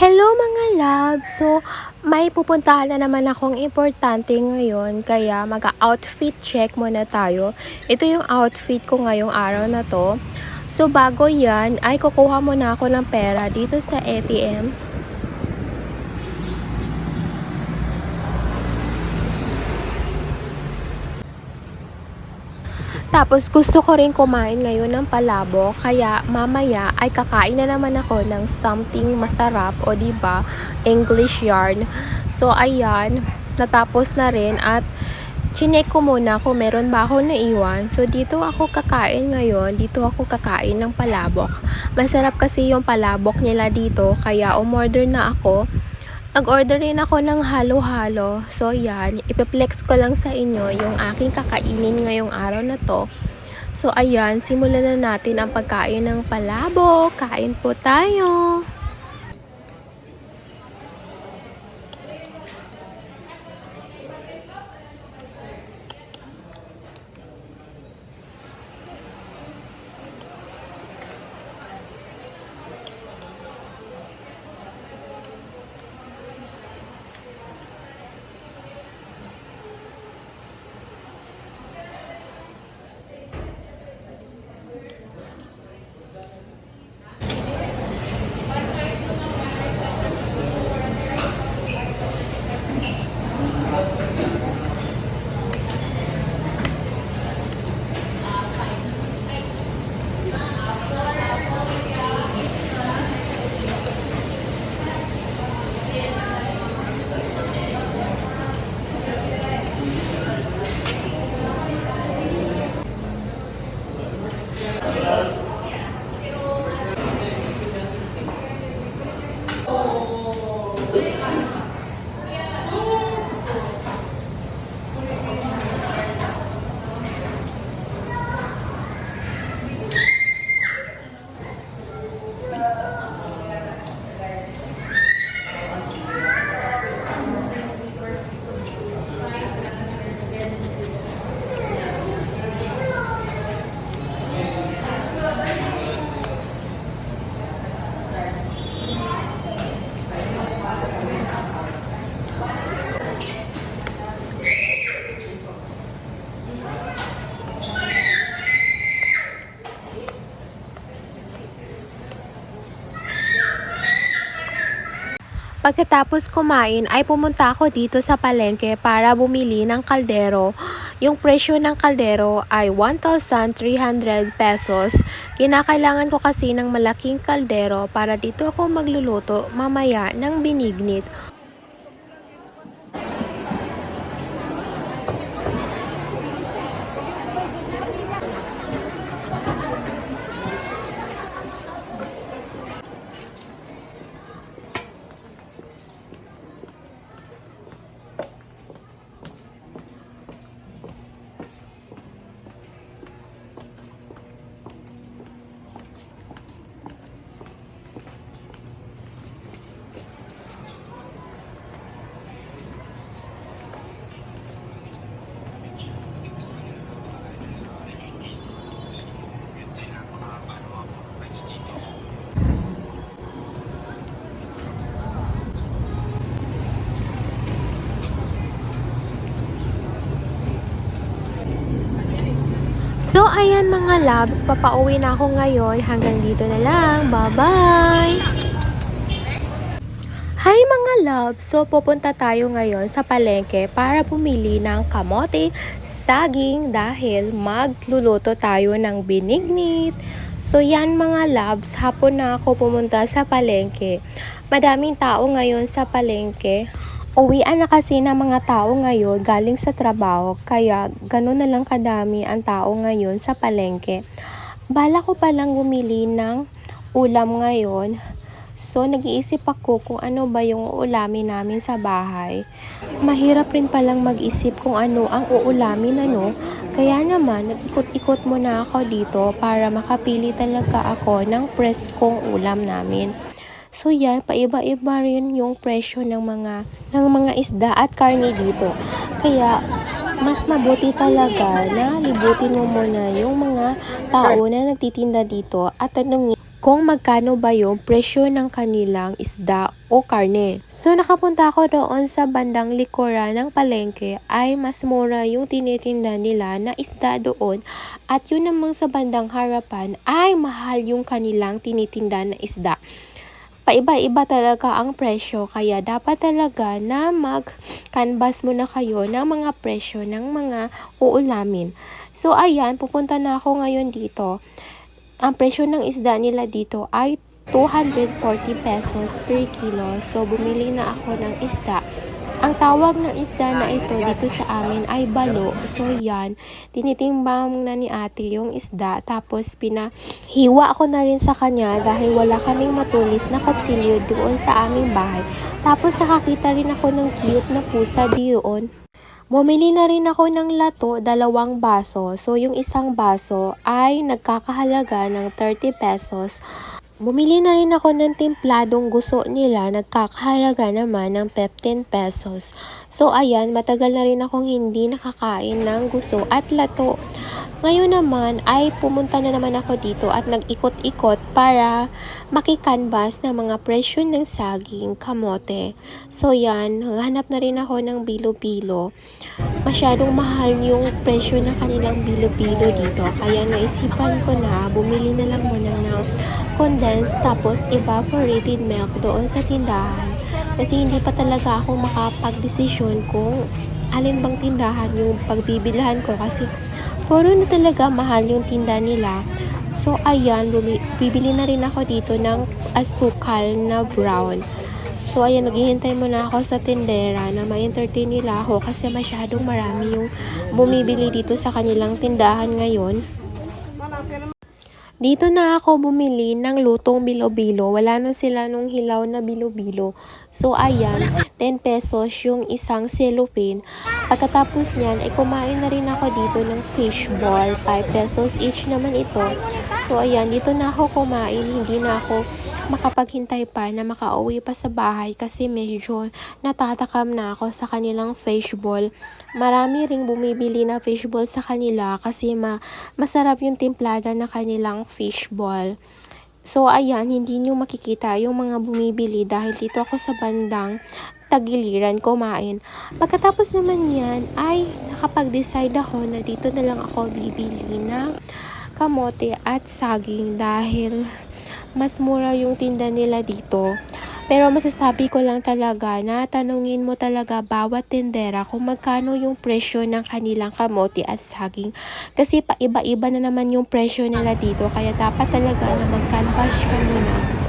Hello mga love! So, may pupuntahan na naman akong importante ngayon kaya mag-outfit check muna tayo. Ito yung outfit ko ngayong araw na to. So, bago yan, ay kukuha muna ako ng pera dito sa ATM. Tapos gusto ko rin kumain ngayon ng palabo kaya mamaya ay kakain na naman ako ng something masarap o di ba English yarn. So ayan, natapos na rin at chinek ko muna kung meron ba ako naiwan. So dito ako kakain ngayon, dito ako kakain ng palabok. Masarap kasi yung palabok nila dito kaya umorder na ako. Nag-order rin ako ng halo-halo. So, yan. Ipiplex ko lang sa inyo yung aking kakainin ngayong araw na to. So, ayan. Simulan na natin ang pagkain ng palabok. Kain po tayo. Pagkatapos kumain ay pumunta ako dito sa palengke para bumili ng kaldero. Yung presyo ng kaldero ay 1,300 pesos. Kinakailangan ko kasi ng malaking kaldero para dito ako magluluto mamaya ng binignit. So, ayan mga loves, papauwi na ako ngayon. Hanggang dito na lang. Bye-bye! Hi mga loves! So, pupunta tayo ngayon sa palengke para bumili ng kamote, saging dahil magluluto tayo ng binignit. So, yan mga loves, hapon na ako pumunta sa palengke. Madaming tao ngayon sa palengke. Uwian na kasi ng mga tao ngayon galing sa trabaho kaya ganun na lang kadami ang tao ngayon sa palengke. Bala ko palang bumili ng ulam ngayon. So nag-iisip ako kung ano ba yung uulamin namin sa bahay. Mahirap rin palang mag-isip kung ano ang uulamin ano. Kaya naman, nag-ikot-ikot muna ako dito para makapili talaga ako ng preskong ulam namin. So yan, paiba-iba rin yung presyo ng mga ng mga isda at karne dito. Kaya mas mabuti talaga na libutin mo muna yung mga tao na nagtitinda dito at tanungin kung magkano ba yung presyo ng kanilang isda o karne. So nakapunta ako doon sa bandang likuran ng palengke ay mas mura yung tinitinda nila na isda doon at yun namang sa bandang harapan ay mahal yung kanilang tinitinda na isda paiba-iba talaga ang presyo kaya dapat talaga na mag-canvas muna kayo ng mga presyo ng mga uulamin. So ayan, pupunta na ako ngayon dito. Ang presyo ng isda nila dito ay 240 pesos per kilo. So bumili na ako ng isda. Ang tawag ng isda na ito dito sa amin ay balo. So yan, tinitimbang na ni ate yung isda. Tapos pinahiwa ako na rin sa kanya dahil wala kaming matulis na kutsilyo doon sa aming bahay. Tapos nakakita rin ako ng cute na pusa doon. Bumili na rin ako ng lato, dalawang baso. So, yung isang baso ay nagkakahalaga ng 30 pesos. Bumili na rin ako ng timpladong gusto nila, nagkakahalaga naman ng 15 pesos. So ayan, matagal na rin akong hindi nakakain ng gusto at lato. Ngayon naman ay pumunta na naman ako dito at nag-ikot-ikot para makikanvas ng mga presyo ng saging, kamote. So yan, hanap na rin ako ng bilo-bilo. Masyadong mahal yung presyo ng kanilang bilo-bilo dito. Kaya naisipan ko na bumili na lang muna ng condensed tapos evaporated milk doon sa tindahan. Kasi hindi pa talaga ako makapag-desisyon kung alin bang tindahan yung pagbibilhan ko kasi puro na talaga mahal yung tinda nila. So ayan, bibili na rin ako dito ng asukal na brown. So ayan, naghihintay muna ako sa tindera na ma-entertain nila ako kasi masyadong marami yung bumibili dito sa kanilang tindahan ngayon. Dito na ako bumili ng lutong bilo-bilo. Wala na sila nung hilaw na bilo-bilo. So, ayan, 10 pesos yung isang cellophane. Pagkatapos niyan, ay kumain na rin ako dito ng fishball. 5 pesos each naman ito. So, ayan, dito na ako kumain. Hindi na ako makapaghintay pa na makauwi pa sa bahay kasi medyo natatakam na ako sa kanilang fishball. Marami ring bumibili na fishball sa kanila kasi ma masarap yung timplada na kanilang fishball. So ayan, hindi nyo makikita yung mga bumibili dahil dito ako sa bandang tagiliran kumain. Pagkatapos naman yan ay nakapag-decide ako na dito na lang ako bibili ng kamote at saging dahil mas mura yung tinda nila dito. Pero masasabi ko lang talaga na tanungin mo talaga bawat tindera kung magkano yung presyo ng kanilang kamote at saging. Kasi paiba-iba na naman yung presyo nila dito kaya dapat talaga na mag-canvas ka muna.